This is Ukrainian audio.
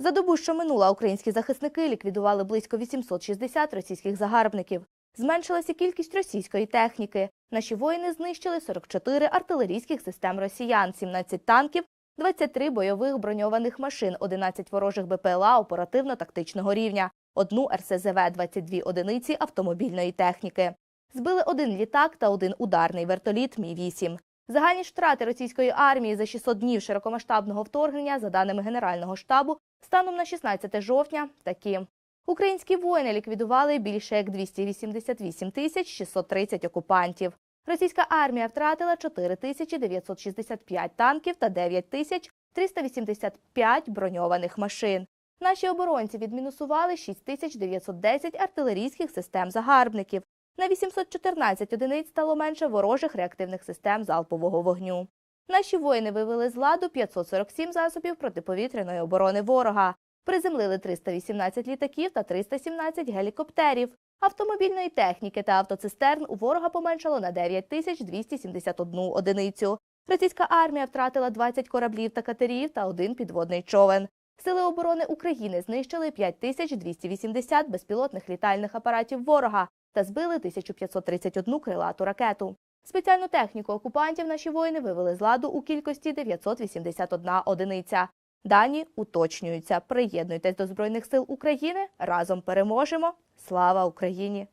За добу, що минула, українські захисники ліквідували близько 860 російських загарбників. Зменшилася кількість російської техніки. Наші воїни знищили 44 артилерійських систем росіян, 17 танків, 23 бойових броньованих машин, 11 ворожих БПЛА оперативно-тактичного рівня, одну РСЗВ, 22 одиниці автомобільної техніки. Збили один літак та один ударний вертоліт Мі-8. Загальні ж втрати російської армії за 600 днів широкомасштабного вторгнення, за даними Генерального штабу, станом на 16 жовтня такі. Українські воїни ліквідували більше як 288 тисяч 630 окупантів. Російська армія втратила 4 тисячі 965 танків та 9 тисяч 385 броньованих машин. Наші оборонці відмінусували 6 тисяч 910 артилерійських систем загарбників. На 814 одиниць стало менше ворожих реактивних систем залпового вогню. Наші воїни вивели з ладу 547 засобів протиповітряної оборони ворога. Приземлили 318 літаків та 317 гелікоптерів. Автомобільної техніки та автоцистерн у ворога поменшало на 9 тисяч 271 одиницю. Російська армія втратила 20 кораблів та катерів та один підводний човен. Сили оборони України знищили 5280 безпілотних літальних апаратів ворога та збили 1531 крилату ракету. Спеціальну техніку окупантів наші воїни вивели з ладу у кількості 981 одиниця. Дані уточнюються. Приєднуйтесь до Збройних сил України. Разом переможемо. Слава Україні!